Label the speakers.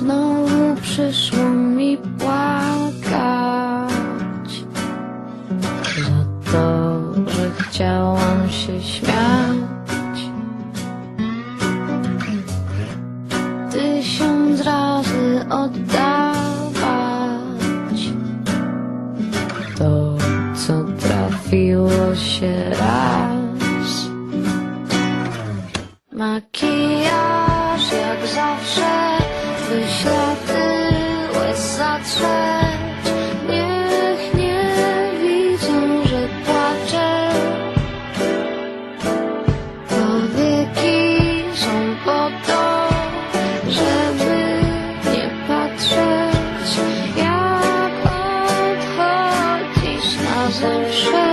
Speaker 1: znowu przyszło mi płakać Za to, że chciałam się śmiać. Tysiąc razy oddawać To, co trafiło się raz. Makijaż jak zawsze wyświaty łez zatrzeć. Niech nie widzą, że płaczę. Powieki są po to, żeby nie patrzeć, jak odchodzisz na zawsze.